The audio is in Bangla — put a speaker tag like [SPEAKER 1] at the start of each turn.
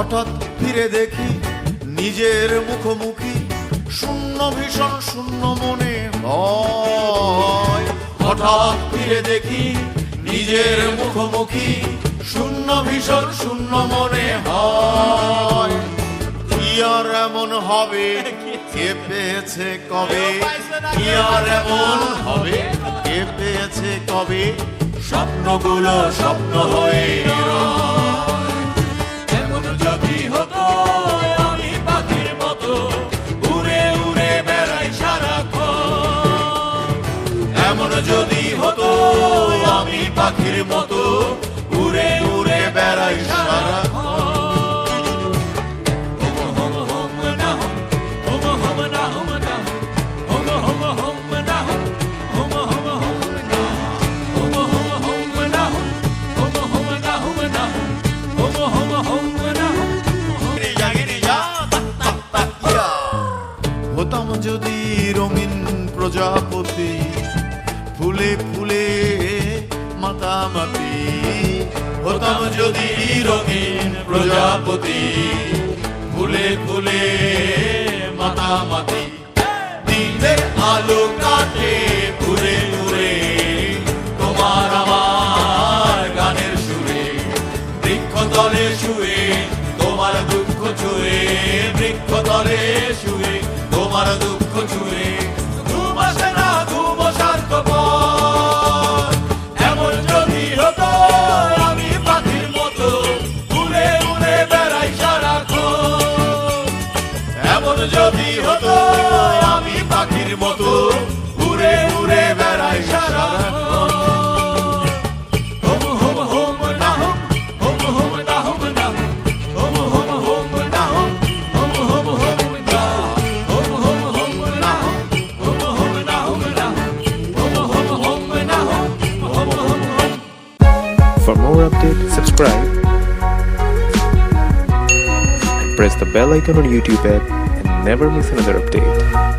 [SPEAKER 1] হঠাৎ ফিরে দেখি নিজের মুখোমুখি শূন্য ভীষণ, শূন্য মনে হঠাৎ ফিরে দেখি নিজের মুখোমুখি শূন্য ভীষণ, শূন্য মনে হয় কি আর এমন হবে? কে পেয়েছে কবে? কি আর এমন হবে? কে পেয়েছে কবে? স্বপ্নগুলো স্বপ্ন হয়ে। যদি হতো আমি পাখির মতো উড়ে উড়ে বেড়াই যদি রঙিন প্রজাপতি হতাম যদি রঙিন প্রজাপতি, ফুলে ফুলে মাতামাতি। দিনের আলো কাটে ঘুরে ঘুরে, তোমার আমার গানের সুরে। বৃক্ষ তলে শুয়ে, তোমার দুঃখ ছুঁয়ে, বৃক্ষ তলে শুয়ে, তোমার দুঃখ
[SPEAKER 2] press the bell icon on YouTube app and never miss another update.